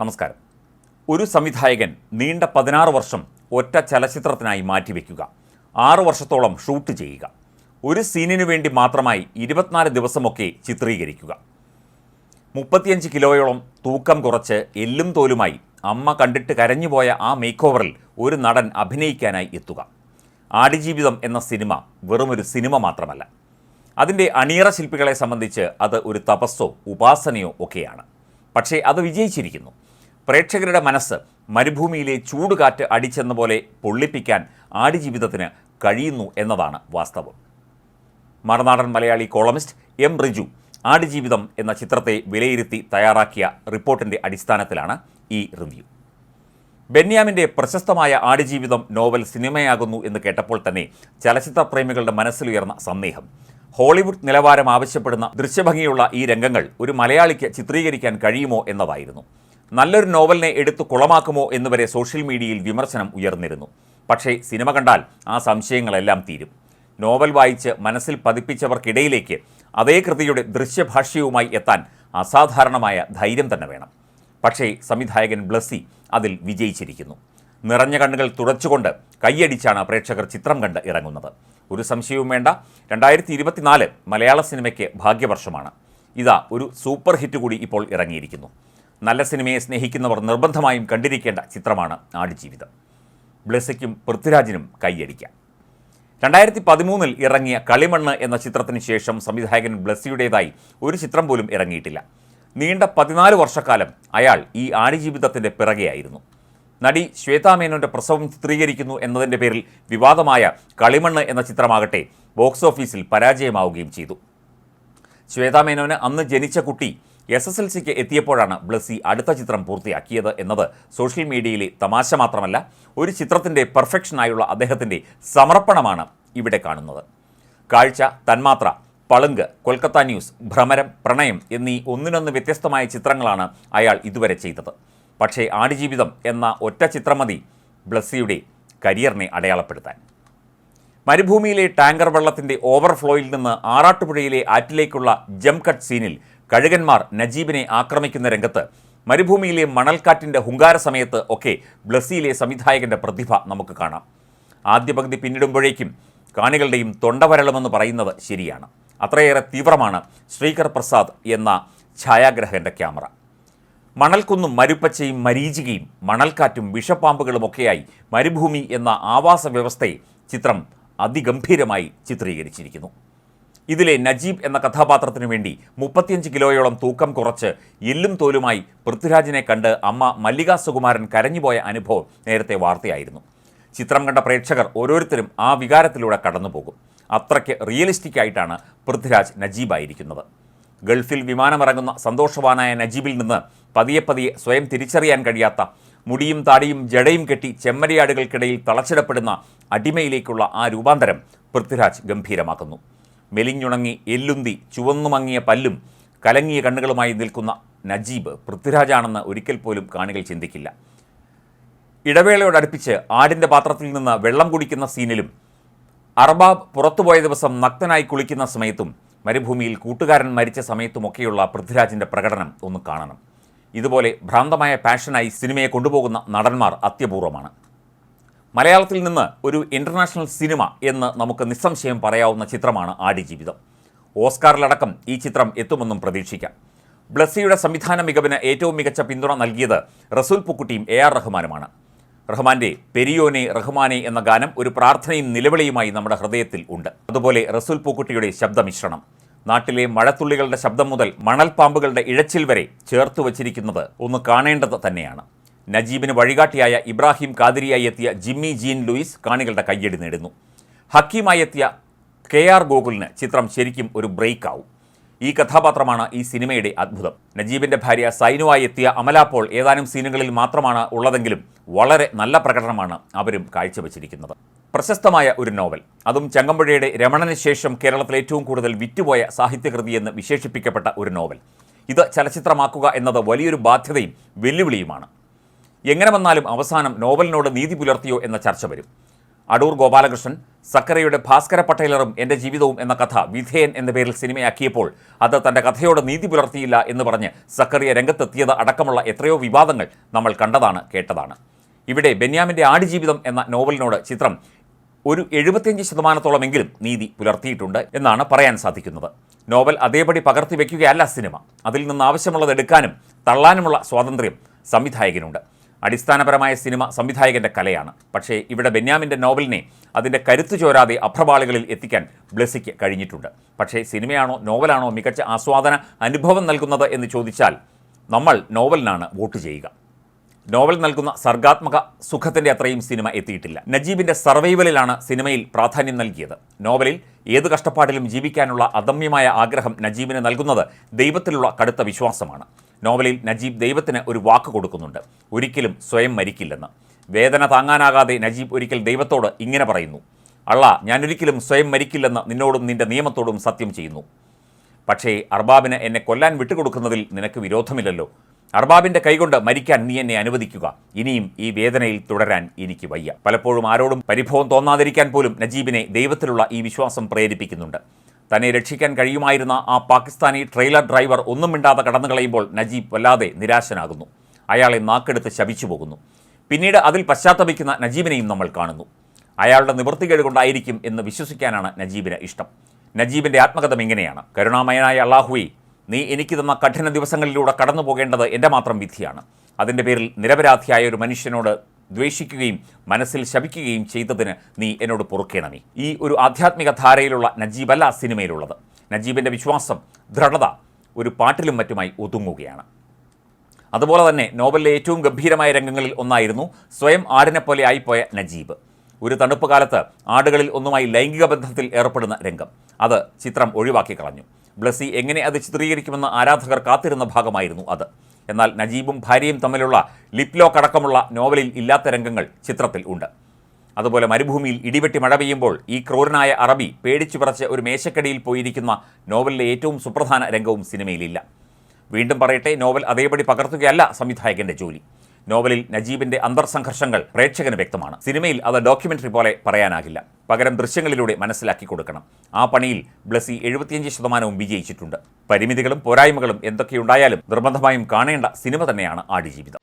നമസ്കാരം. ഒരു സംവിധായകൻ നീണ്ട പതിനാറ് വർഷം ഒറ്റ ചലച്ചിത്രത്തിനായി മാറ്റിവെക്കുക. ആറു വർഷത്തോളം ഷൂട്ട് ചെയ്യുക. ഒരു സീനിനു വേണ്ടി മാത്രമായി ഇരുപത്തിനാല് ദിവസമൊക്കെ ചിത്രീകരിക്കുക. മുപ്പത്തിയഞ്ച് കിലോയോളം തൂക്കം കുറച്ച് എല്ലും തോലുമായി അമ്മ കണ്ടിട്ട് കരഞ്ഞുപോയ ആ മേക്ക് ഓവറിൽ ഒരു നടൻ അഭിനയിക്കാനായി എത്തുക. ആടിജീവിതം എന്ന സിനിമ വെറുമൊരു സിനിമ മാത്രമല്ല. അതിന്റെ അണിയറ ശില്പികളെ സംബന്ധിച്ച് അത് ഒരു തപസ്സോ ഉപാസനയോ ഒക്കെയാണ്. പക്ഷേ അത് വിജയിച്ചിരിക്കുന്നു. പ്രേക്ഷകരുടെ മനസ്സ് മരുഭൂമിയിലെ ചൂടുകാറ്റ് അടിച്ചെന്ന പോലെ പൊള്ളിപ്പിക്കാൻ ആടുജീവിതത്തിന് കഴിയുന്നു എന്നതാണ് വാസ്തവം. മറുനാടൻ മലയാളി കോളമിസ്റ്റ് എം റിജു ആടുജീവിതം എന്ന ചിത്രത്തെ വിലയിരുത്തി തയ്യാറാക്കിയ റിപ്പോർട്ടിന്റെ അടിസ്ഥാനത്തിലാണ് ഈ റിവ്യൂ. ബെന്യാമിന്റെ പ്രശസ്തമായ ആടുജീവിതം നോവൽ സിനിമയാകുന്നു എന്ന് കേട്ടപ്പോൾ തന്നെ ചലച്ചിത്ര പ്രേമികളുടെ മനസ്സിലുയർന്ന സന്ദേഹം. ഹോളിവുഡ് നിലവാരം ആവശ്യപ്പെടുന്ന ദൃശ്യഭംഗിയുള്ള ഈ രംഗങ്ങൾ ഒരു മലയാളിക്ക് ചിത്രീകരിക്കാൻ കഴിയുമോ എന്നതായിരുന്നു. നല്ലൊരു നോവലിനെ എടുത്തു കുളമാക്കുമോ എന്നുവരെ സോഷ്യൽ മീഡിയയിൽ വിമർശനം ഉയർന്നിരുന്നു. പക്ഷേ സിനിമ കണ്ടാൽ ആ സംശയങ്ങളെല്ലാം തീരും. നോവൽ വായിച്ച് മനസ്സിൽ പതിപ്പിച്ചവർക്കിടയിലേക്ക് അതേ കൃതിയുടെ ദൃശ്യഭാഷ്യവുമായി എത്താൻ അസാധാരണമായ ധൈര്യം തന്നെ വേണം. പക്ഷേ സംവിധായകൻ ബ്ലസ്സി അതിൽ വിജയിച്ചിരിക്കുന്നു. നിറഞ്ഞ കണ്ണുകൾ തുടച്ചുകൊണ്ട് കൈയടിച്ചാണ് പ്രേക്ഷകർ ചിത്രം കണ്ട് ഇറങ്ങുന്നത്. ഒരു സംശയവും വേണ്ട. രണ്ടായിരത്തി ഇരുപത്തിനാല് മലയാള സിനിമയ്ക്ക് ഭാഗ്യവർഷമാണ്. ഇതാ ഒരു സൂപ്പർ ഹിറ്റ് കൂടി ഇപ്പോൾ ഇറങ്ങിയിരിക്കുന്നു. നല്ല സിനിമയെ സ്നേഹിക്കുന്നവർ നിർബന്ധമായും കണ്ടിരിക്കേണ്ട ചിത്രമാണ് ആടുജീവിതം. ബ്ലെസയ്ക്കും പൃഥ്വിരാജിനും കൈയടിക്കാം. രണ്ടായിരത്തി പതിമൂന്നിൽ ഇറങ്ങിയ കളിമണ്ണ് എന്ന ചിത്രത്തിന് ശേഷം സംവിധായകൻ ബ്ലെസ്സിയുടേതായി ഒരു ചിത്രം പോലും ഇറങ്ങിയിട്ടില്ല. നീണ്ട പതിനാല് വർഷക്കാലം അയാൾ ഈ ആടുജീവിതത്തിന്റെ പിറകെയായിരുന്നു. നടി ശ്വേതാമേനോന്റെ പ്രസവം ചിത്രീകരിക്കുന്നു എന്നതിന്റെ പേരിൽ വിവാദമായ കളിമണ്ണ് എന്ന ചിത്രമാകട്ടെ ബോക്സ് ഓഫീസിൽ പരാജയമാവുകയും ചെയ്തു. ശ്വേതാമേനോന് അന്ന് ജനിച്ച കുട്ടി എസ് എസ് എൽ സിക്ക് എത്തിയപ്പോഴാണ് ബ്ലസ്സി അടുത്ത ചിത്രം പൂർത്തിയാക്കിയത് എന്നത് സോഷ്യൽ മീഡിയയിലെ തമാശ മാത്രമല്ല ഒരു ചിത്രത്തിന്റെ പെർഫെക്ഷനായുള്ള അദ്ദേഹത്തിന്റെ സമർപ്പണമാണ് ഇവിടെ കാണുന്നത്. കാഴ്ച തന്മാത്ര പളുങ്ക് കൊൽക്കത്ത ന്യൂസ് ഭ്രമരം പ്രണയം എന്നീ ഒന്നിനൊന്ന് വ്യത്യസ്തമായ ചിത്രങ്ങളാണ് അയാൾ ഇതുവരെ ചെയ്തത്. പക്ഷേ ആടുജീവിതം എന്ന ഒറ്റ ചിത്രം മതി ബ്ലസ്സിയുടെ കരിയറിനെ അടയാളപ്പെടുത്താൻ. മരുഭൂമിയിലെ ടാങ്കർ വെള്ളത്തിന്റെ ഓവർഫ്ലോയിൽ നിന്ന് ആറാട്ടുപുഴയിലെ ആറ്റിലേക്കുള്ള ജം കട്ട് സീനിൽ കഴുകന്മാർ നജീബിനെ ആക്രമിക്കുന്ന രംഗത്ത് മരുഭൂമിയിലെ മണൽക്കാറ്റിന്റെ ഹുങ്കാര സമയത്ത് ഒക്കെ ബ്ലസ്സിയിലെ സംവിധായകന്റെ പ്രതിഭ നമുക്ക് കാണാം. ആദ്യ പകുതി പിന്നിടുമ്പോഴേക്കും കാണികളുടെയും തൊണ്ടവരളുമെന്ന് പറയുന്നത് ശരിയാണ്. അത്രയേറെ തീവ്രമാണ് ശ്രീകർ പ്രസാദ് എന്ന ഛായാഗ്രഹന്റെ ക്യാമറ. മണൽക്കുന്നും മരുപ്പച്ചയും മരീചികയും മണൽക്കാറ്റും വിഷപ്പാമ്പുകളുമൊക്കെയായി മരുഭൂമി എന്ന ആവാസ വ്യവസ്ഥയെ ചിത്രം അതിഗംഭീരമായി ചിത്രീകരിച്ചിരിക്കുന്നു. ഇതിലെ നജീബ് എന്ന കഥാപാത്രത്തിനു വേണ്ടി മുപ്പത്തിയഞ്ച് കിലോയോളം തൂക്കം കുറച്ച് എല്ലും തോലുമായി പൃഥ്വിരാജിനെ കണ്ട് അമ്മ മല്ലിക സുകുമാരൻ കരഞ്ഞുപോയ അനുഭവം നേരത്തെ വാർത്തയായിരുന്നു. ചിത്രം കണ്ട പ്രേക്ഷകർ ഓരോരുത്തരും ആ വികാരത്തിലൂടെ കടന്നുപോകും. അത്രയ്ക്ക് റിയലിസ്റ്റിക് ആയിട്ടാണ് പൃഥ്വിരാജ് നജീബായിരിക്കുന്നത്. ഗൾഫിൽ വിമാനമിറങ്ങുന്ന സന്തോഷവാനായ നജീബിൽ നിന്ന് പതിയെ പതിയെ സ്വയം തിരിച്ചറിയാൻ കഴിയാത്ത മുടിയും താടിയും ജടയും കെട്ടി ചെമ്മരിയാടുകൾക്കിടയിൽ തളച്ചിടപ്പെടുന്ന അടിമയിലേക്കുള്ള ആ രൂപാന്തരം പൃഥ്വിരാജ് ഗംഭീരമാക്കുന്നു. മെലിഞ്ഞുണങ്ങി എല്ലുന്തി ചുവന്നുമങ്ങിയ പല്ലും കലങ്ങിയ കണ്ണുകളുമായി നിൽക്കുന്ന നജീബ് പൃഥ്വിരാജാണെന്ന് ഒരിക്കൽ പോലും കാണികൾ ചിന്തിക്കില്ല. ഇടവേളയോടടുപ്പിച്ച് ആടിന്റെ പാത്രത്തിൽ നിന്ന് വെള്ളം കുടിക്കുന്ന സീനിലും അർബാബ് പുറത്തുപോയ ദിവസം നഗ്നനായി കുളിക്കുന്ന സമയത്തും മരുഭൂമിയിൽ കൂട്ടുകാരൻ മരിച്ച സമയത്തുമൊക്കെയുള്ള പൃഥ്വിരാജിന്റെ പ്രകടനം ഒന്ന് കാണണം. ഇതുപോലെ ഭ്രാന്തമായ പാഷനായി സിനിമയെ കൊണ്ടുപോകുന്ന നടന്മാർ അത്യപൂർവമാണ്. മലയാളത്തിൽ നിന്ന് ഒരു ഇന്റർനാഷണൽ സിനിമ എന്ന് നമുക്ക് നിസ്സംശയം പറയാവുന്ന ചിത്രമാണ് ആടുജീവിതം ഓസ്കാറിലടക്കം ഈ ചിത്രം എത്തുമെന്നും പ്രതീക്ഷിക്കാം. ബ്ലസ്സിയുടെ സംവിധാന മികവിന് ഏറ്റവും മികച്ച പിന്തുണ നൽകിയത് റസൂൽ പുക്കുട്ടിയും എ ആർ റഹ്മാനുമാണ്. റഹ്മാന്റെ പെരിയോനെ റഹ്മാനെ എന്ന ഗാനം ഒരു പ്രാർത്ഥനയും നിലവിളിയുമായി നമ്മുടെ ഹൃദയത്തിൽ ഉണ്ട്. അതുപോലെ റസൂൽ പൂക്കുട്ടിയുടെ ശബ്ദമിശ്രണം. നാട്ടിലെ മഴത്തുള്ളികളുടെ ശബ്ദം മുതൽ മണൽപ്പാമ്പുകളുടെ ഇഴച്ചിൽ വരെ ചേർത്ത് വച്ചിരിക്കുന്നത് ഒന്ന് കാണേണ്ടത് തന്നെയാണ്. നജീബിന് വഴികാട്ടിയായ ഇബ്രാഹിം കാതിരിയായി എത്തിയ ജിമ്മി ജീൻ ലൂയിസ് കാണികളുടെ കയ്യടി നേടുന്നു. ഹക്കീമായി എത്തിയ കെ ആർ ഗോകുലിന് ചിത്രം ശരിക്കും ഒരു ബ്രേക്ക് ആവും ഈ കഥാപാത്രമാണ് ഈ സിനിമയുടെ അത്ഭുതം. നജീബിന്റെ ഭാര്യ സൈനുവായി എത്തിയ അമല പോൾ ഏതാനും സീനുകളിൽ മാത്രമാണ് ഉള്ളതെങ്കിലും വളരെ നല്ല പ്രകടനമാണ് അവരും കാഴ്ചവെച്ചിരിക്കുന്നത്. പ്രശസ്തമായ ഒരു നോവൽ. അതും ചങ്ങമ്പുഴയുടെ രമണന് ശേഷം കേരളത്തിൽ ഏറ്റവും കൂടുതൽ വിറ്റുപോയ സാഹിത്യകൃതിയെന്ന് വിശേഷിപ്പിക്കപ്പെട്ട ഒരു നോവൽ. ഇത് ചലച്ചിത്രമാക്കുക എന്നത് വലിയൊരു ബാധ്യതയും വെല്ലുവിളിയുമാണ്. എങ്ങനെ വന്നാലും അവസാനം നോവലിനോട് നീതി പുലർത്തിയോ എന്ന ചർച്ച വരും. അടൂർ ഗോപാലകൃഷ്ണൻ സക്കരയുടെ ഭാസ്കര പട്ടേലറും എന്റെ ജീവിതവും എന്ന കഥ വിധേയൻ എന്ന പേരിൽ സിനിമയാക്കിയപ്പോൾ അത് തന്റെ കഥയോട് നീതി പുലർത്തിയില്ല എന്ന് പറഞ്ഞ് സക്കറിയ രംഗത്തെത്തിയത് അടക്കമുള്ള എത്രയോ വിവാദങ്ങൾ നമ്മൾ കണ്ടതാണ് കേട്ടതാണ്. ഇവിടെ ബെന്യാമിന്റെ ആടുജീവിതം എന്ന നോവലിനോട് ചിത്രം ഒരു എഴുപത്തിയഞ്ച് ശതമാനത്തോളമെങ്കിലും നീതി പുലർത്തിയിട്ടുണ്ട് എന്നാണ് പറയാൻ സാധിക്കുന്നത്. നോവൽ അതേപടി പകർത്തി വയ്ക്കുകയല്ല സിനിമ. അതിൽ നിന്ന് ആവശ്യമുള്ളത് എടുക്കാനും തള്ളാനുമുള്ള സ്വാതന്ത്ര്യം സംവിധായകനുണ്ട്. അടിസ്ഥാനപരമായ സിനിമ സംവിധായകന്റെ കലയാണ്. പക്ഷേ ഇവിടെ ബെന്യാമിന്റെ നോവലിനെ അതിന്റെ കരുത്തു ചോരാതെ അപ്രപാളികളിൽ എത്തിക്കാൻ ബ്ലെസിക്ക് കഴിഞ്ഞിട്ടുണ്ട്. പക്ഷേ സിനിമയാണോ നോവലാണോ മികച്ച ആസ്വാദന അനുഭവം നൽകുന്നത് എന്ന് ചോദിച്ചാൽ നമ്മൾ നോവലിനാണ് വോട്ട് ചെയ്യുക. നോവൽ നൽകുന്ന സർഗാത്മക സുഖത്തിന്റെ അത്രയും സിനിമ എത്തിയിട്ടില്ല. നജീബിന്റെ സർവൈവലിലാണ് സിനിമയിൽ പ്രാധാന്യം നൽകിയത്. നോവലിൽ ഏത് കഷ്ടപ്പാടിലും ജീവിക്കാനുള്ള അദമ്യമായ ആഗ്രഹം നജീബിന് നൽകുന്നത് ദൈവത്തിലുള്ള കടുത്ത വിശ്വാസമാണ്. നോവലിൽ നജീബ് ദൈവത്തിന് ഒരു വാക്ക് കൊടുക്കുന്നുണ്ട്. ഒരിക്കലും സ്വയം മരിക്കില്ലെന്ന്. വേദന താങ്ങാനാകാതെ നജീബ് ഒരിക്കൽ ദൈവത്തോട് ഇങ്ങനെ പറയുന്നു. അള്ള ഞാനൊരിക്കലും സ്വയം മരിക്കില്ലെന്ന് നിന്നോടും നിന്റെ നിയമത്തോടും സത്യം ചെയ്യുന്നു. പക്ഷേ അർബാബിന് എന്നെ കൊല്ലാൻ വിട്ടുകൊടുക്കുന്നതിൽ നിനക്ക് വിരോധമില്ലല്ലോ. അർബാബിന്റെ കൈകൊണ്ട് മരിക്കാൻ നീ എന്നെ അനുവദിക്കുക. ഇനിയും ഈ വേദനയിൽ തുടരാൻ എനിക്ക് വയ്യ. പലപ്പോഴും ആരോടും പരിഭവം തോന്നാതിരിക്കാൻ പോലും നജീബിനെ ദൈവത്തിലുള്ള ഈ വിശ്വാസം പ്രേരിപ്പിക്കുന്നുണ്ട്. തന്നെ രക്ഷിക്കാൻ കഴിയുമായിരുന്ന ആ പാകിസ്ഥാനി ട്രെയിലർ ഡ്രൈവർ ഒന്നും മിണ്ടാതെ കടന്നു കളയുമ്പോൾ നജീബ് വല്ലാതെ നിരാശനാകുന്നു. അയാളെ നാക്കെടുത്ത് ശപിച്ചു പോകുന്നു. പിന്നീട് അതിൽ പശ്ചാത്തപിക്കുന്ന നജീബിനെയും നമ്മൾ കാണുന്നു. അയാളുടെ നിവൃത്തികേട് കൊണ്ടായിരിക്കും എന്ന് വിശ്വസിക്കാനാണ് നജീബിന് ഇഷ്ടം. നജീബിന്റെ ആത്മകഥം ഇങ്ങനെയാണ്. കരുണാമയനായ അള്ളാഹുവി നീ എനിക്ക് തന്ന കഠിന ദിവസങ്ങളിലൂടെ കടന്നു പോകേണ്ടത് എന്റെ മാത്രം വിധിയാണ്. അതിന്റെ പേരിൽ നിരപരാധിയായ ഒരു മനുഷ്യനോട് ദ്വേഷിക്കുകയും മനസ്സിൽ ശപിക്കുകയും ചെയ്തതിന് നീ എന്നോട് പൊറുക്കേണമേ. ഈ ഒരു ആധ്യാത്മിക ധാരയിലുള്ള നജീബല്ല സിനിമയിലുള്ളത്. നജീബിന്റെ വിശ്വാസം ദൃഢത ഒരു പാട്ടിലും മറ്റുമായി ഒതുങ്ങുകയാണ്. അതുപോലെ തന്നെ നോവലിലെ ഏറ്റവും ഗംഭീരമായ രംഗങ്ങളിൽ ഒന്നായിരുന്നു സ്വയം ആടിനെ പോലെ ആയിപ്പോയ നജീബ്. ഒരു തണുപ്പ് കാലത്ത് ആടുകളിൽ ഒന്നുമായി ലൈംഗിക ബന്ധത്തിൽ ഏർപ്പെടുന്ന രംഗം. അത് ചിത്രം ഒഴിവാക്കി കളഞ്ഞു. ബ്ലസി എങ്ങനെ അത് ചിത്രീകരിക്കുമെന്ന് ആരാധകർ കാത്തിരുന്ന ഭാഗമായിരുന്നു അത്. എന്നാൽ നജീബും ഭാര്യയും തമ്മിലുള്ള ലിപ്ലോക്ക് അടക്കമുള്ള നോവലിൽ ഇല്ലാത്ത രംഗങ്ങൾ ചിത്രത്തിൽ ഉണ്ട്. അതുപോലെ മരുഭൂമിയിൽ ഇടിവെട്ടി മഴ പെയ്യുമ്പോൾ ഈ ക്രൂരനായ അറബി പേടിച്ചു പറച്ച് ഒരു മേശക്കടിയിൽ പോയിരിക്കുന്ന നോവലിലെ ഏറ്റവും സുപ്രധാന രംഗവും സിനിമയിലില്ല. വീണ്ടും പറയട്ടെ നോവൽ അതേപടി പകർത്തുകയല്ല സംവിധായകന്റെ ജോലി. നോവലിൽ നജീബിന്റെ അന്തർസംഘർഷങ്ങൾ പ്രേക്ഷകന് വ്യക്തമാണ്. സിനിമയിൽ അത് ഡോക്യുമെന്ററി പോലെ പറയാനാകില്ല. പകരം ദൃശ്യങ്ങളിലൂടെ മനസ്സിലാക്കി കൊടുക്കണം. ആ പണിയിൽ ബ്ലസി എഴുപത്തിയഞ്ച് ശതമാനവും വിജയിച്ചിട്ടുണ്ട്. പരിമിതികളും പോരായ്മകളും എന്തൊക്കെയുണ്ടായാലും നിർബന്ധമായും കാണേണ്ട സിനിമ തന്നെയാണ് ആടുജീവിതം.